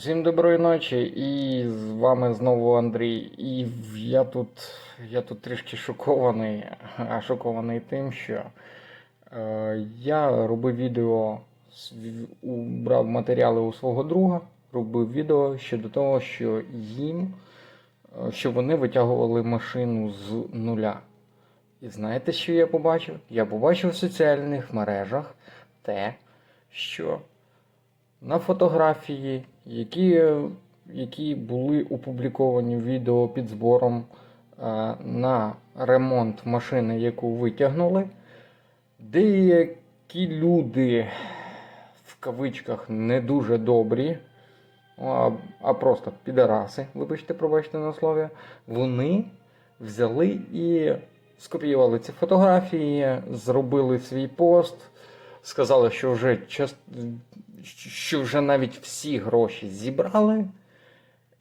Всім доброї ночі, і з вами знову Андрій. І я тут, я тут трішки шокований, а шокований тим, що е, я робив відео, брав матеріали у свого друга, робив відео щодо того, що їм, е, що вони витягували машину з нуля. І знаєте, що я побачив? Я побачив в соціальних мережах те, що на фотографії, які, які були опубліковані відео під збором е, на ремонт машини, яку витягнули, деякі люди в кавичках не дуже добрі, а, а просто підараси, вибачте, пробачте на слові, вони взяли і скопіювали ці фотографії, зробили свій пост, сказали, що вже час, що вже навіть всі гроші зібрали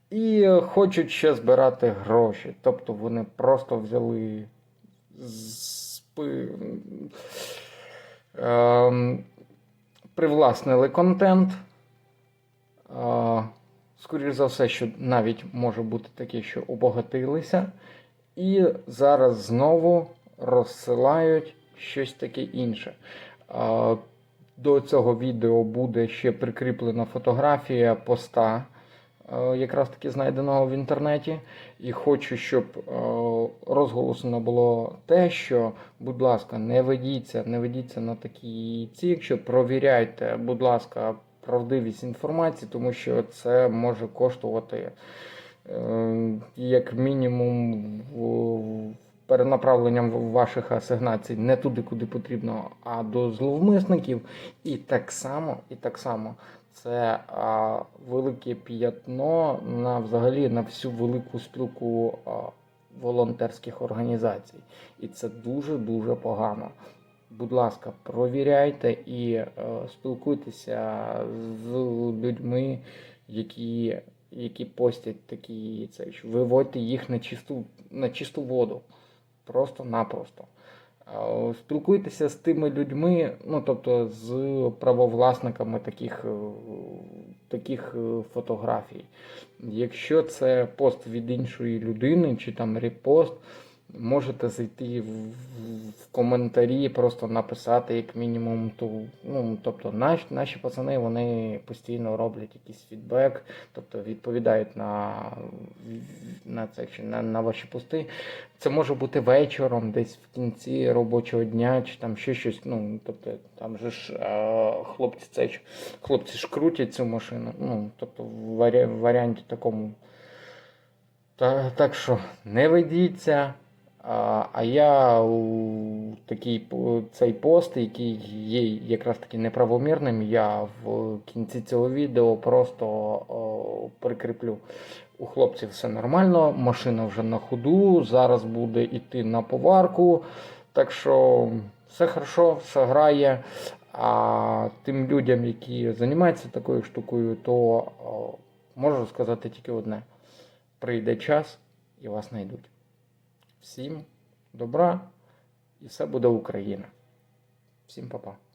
і хочуть ще збирати гроші. Тобто вони просто взяли спи... ем, привласнили контент. Е, Скоріше за все, що навіть може бути таке, що обогатилися, і зараз знову розсилають щось таке інше. До цього відео буде ще прикріплена фотографія поста, е, якраз таки знайденого в інтернеті. І хочу, щоб е, розголосено було те, що, будь ласка, не ведіться, не ведіться на такі ці, якщо провіряйте, будь ласка, правдивість інформації, тому що це може коштувати е, як мінімум в- перенаправленням ваших асигнацій не туди, куди потрібно, а до зловмисників. І так само, і так само це а, велике п'ятно на взагалі на всю велику спілку а, волонтерських організацій. І це дуже дуже погано. Будь ласка, провіряйте і е, спілкуйтеся з людьми, які, які постять такі це, виводьте їх на чисту, на чисту воду. Просто-напросто. Спілкуйтеся з тими людьми, ну тобто з правовласниками таких, е, таких е, фотографій. Якщо це пост від іншої людини чи там репост, можете зайти в, коментарі, просто написати як мінімум ту. Ну, тобто наш, наші пацани вони постійно роблять якийсь фідбек, тобто відповідають на, на це, на, на ваші пости. Це може бути вечором, десь в кінці робочого дня, чи там ще щось. Ну, тобто, там же ж е, хлопці це ж- хлопці ж крутять цю машину. Ну, тобто в варіанті такому. Та, так що не ведіться. А, а я такий цей пост, який є якраз таки неправомірним, я в кінці цього відео просто о, прикріплю. У хлопців все нормально, машина вже на ходу, зараз буде йти на поварку. Так що все хорошо, все грає. А тим людям, які займаються такою штукою, то о, можу сказати тільки одне: прийде час і вас знайдуть. Всім добра і все буде Україна. Всім па-па.